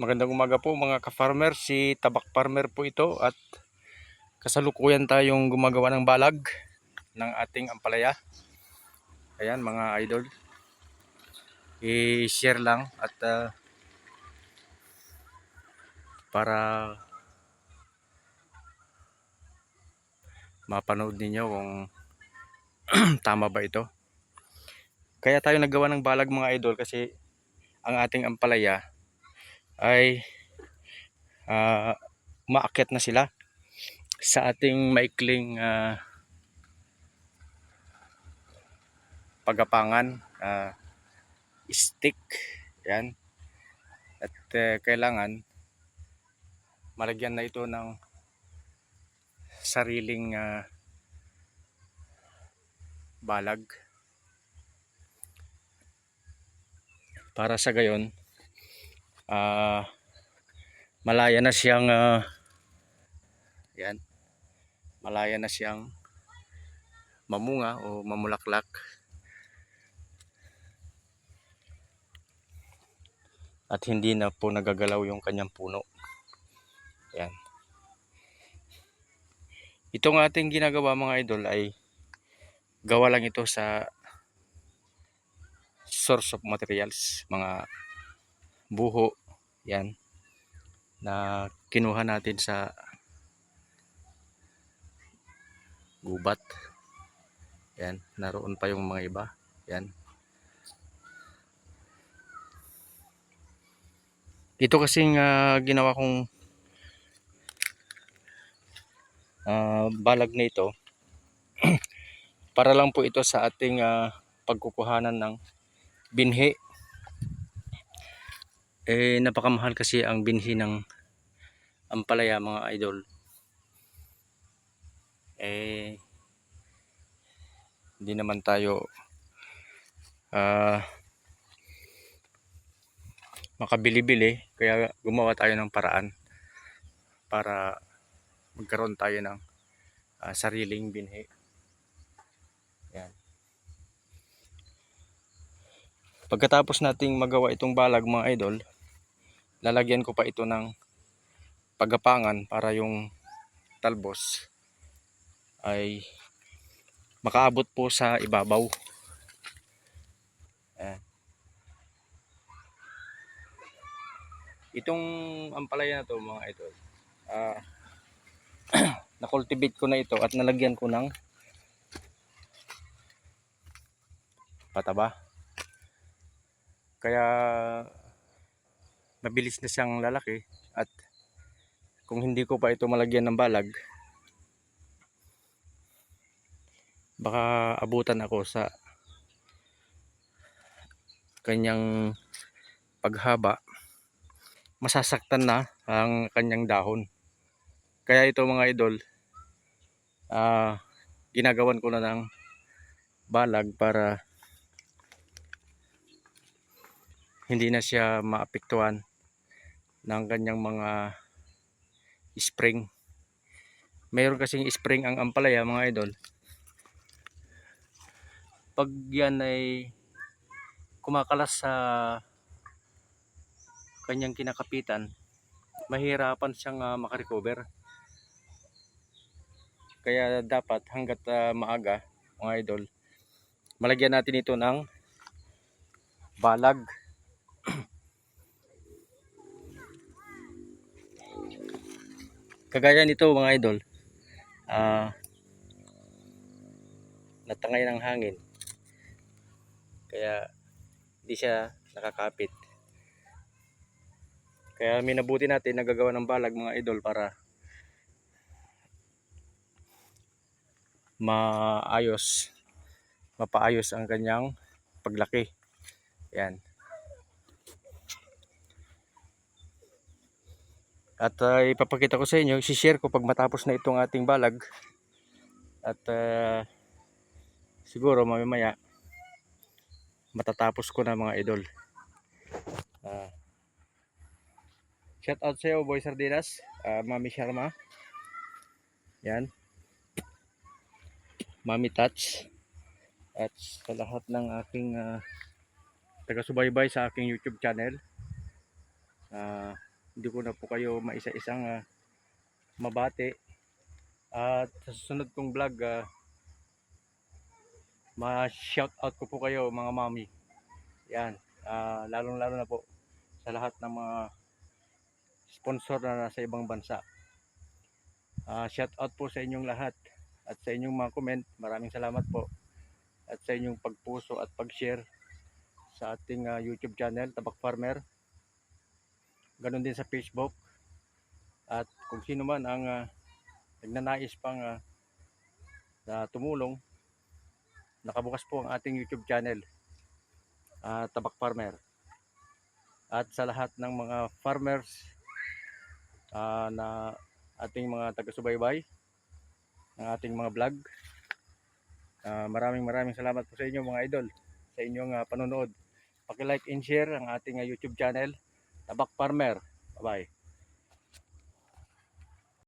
Magandang umaga po mga ka-farmer. Si Tabak Farmer po ito at kasalukuyan tayong gumagawa ng balag ng ating ampalaya. Ayan mga idol. I-share lang at ah, para mapanood ninyo kung tama ba ito. Kaya tayo naggawa ng balag mga idol kasi ang ating ampalaya ay uh, maakyat na sila sa ating maikling ah, pagapangan ah, stick. Yan. At eh, kailangan malagyan na ito ng sariling ah, balag. Para sa gayon ah malaya na siyang ah, yan. Malaya na siyang mamunga o mamulaklak. At hindi na po nagagalaw yung kanyang puno. Yan. Itong ating ginagawa mga idol ay gawa lang ito sa source of materials mga buho yan. Na kinuha natin sa gubat. Yan. Naroon pa yung mga iba. Yan. Ito kasing ah, ginawa kong ah, balag na ito. Para lang po ito sa ating ah, pagkukuhanan ng binhi eh napakamahal kasi ang binhi ng ampalaya mga idol. Eh hindi naman tayo ah makabili-bili. Kaya gumawa tayo ng paraan para magkaroon tayo ng ah, sariling binhi. Yan. Pagkatapos nating magawa itong balag mga idol lalagyan ko pa ito ng pagapangan para yung talbos ay makaabot po sa ibabaw. Ayan. Itong ampalaya na to mga idol, ah na-cultivate ko na ito at nalagyan ko ng pataba. Kaya mabilis na siyang lalaki at kung hindi ko pa ito malagyan ng balag baka abutan ako sa kanyang paghaba. Masasaktan na ang kanyang dahon. Kaya ito mga idol ah ginagawan ko na ng balag para hindi na siya maapektuhan ng kanyang mga spring. Mayroon kasing spring ang ampalaya mga idol. Pag yan ay kumakalas sa kanyang kinakapitan mahirapan siyang uh, makarecover. Kaya dapat hanggat ah, maaga mga idol malagyan natin ito ng balag kagaya nito mga idol ah natangay ng hangin. Kaya hindi siya nakakapit. Kaya minabuti natin nagagawa ng balag mga idol para maayos mapaayos ang kanyang paglaki. Yan At uh, ipapakita ko sa inyo, i-share ko pag matapos na itong ating balag. At uh, siguro mamaya matatapos ko na mga idol. Uh, shout out sa iyo Boy Sardinas, uh, Mami Sharma. Yan. Mami Touch. At sa lahat ng aking uh, taga-subaybay sa aking YouTube channel. Ah, hindi ko na po kayo maisa-isang ah, mabati. At sa susunod kong vlog, ah, ma-shout out ko po kayo mga mami. Yan, ah, lalong-lalo na po sa lahat ng mga sponsor na nasa ibang bansa. Ah, shout out po sa inyong lahat at sa inyong mga comment. Maraming salamat po. At sa inyong pagpuso at pag-share sa ating ah, YouTube channel, Tabak Farmer. Ganon din sa Facebook. At kung sino man ang ah, nagnanais pang ah, na tumulong, nakabukas po ang ating YouTube channel, ah, Tabak Farmer. At sa lahat ng mga farmers ah, na ating mga taga-subaybay, ng ating mga vlog, ah, maraming maraming salamat po sa inyo mga idol, sa inyong ah, panonood. Paki-like and share ang ating ah, YouTube channel, Tabak Farmer. Bye-bye.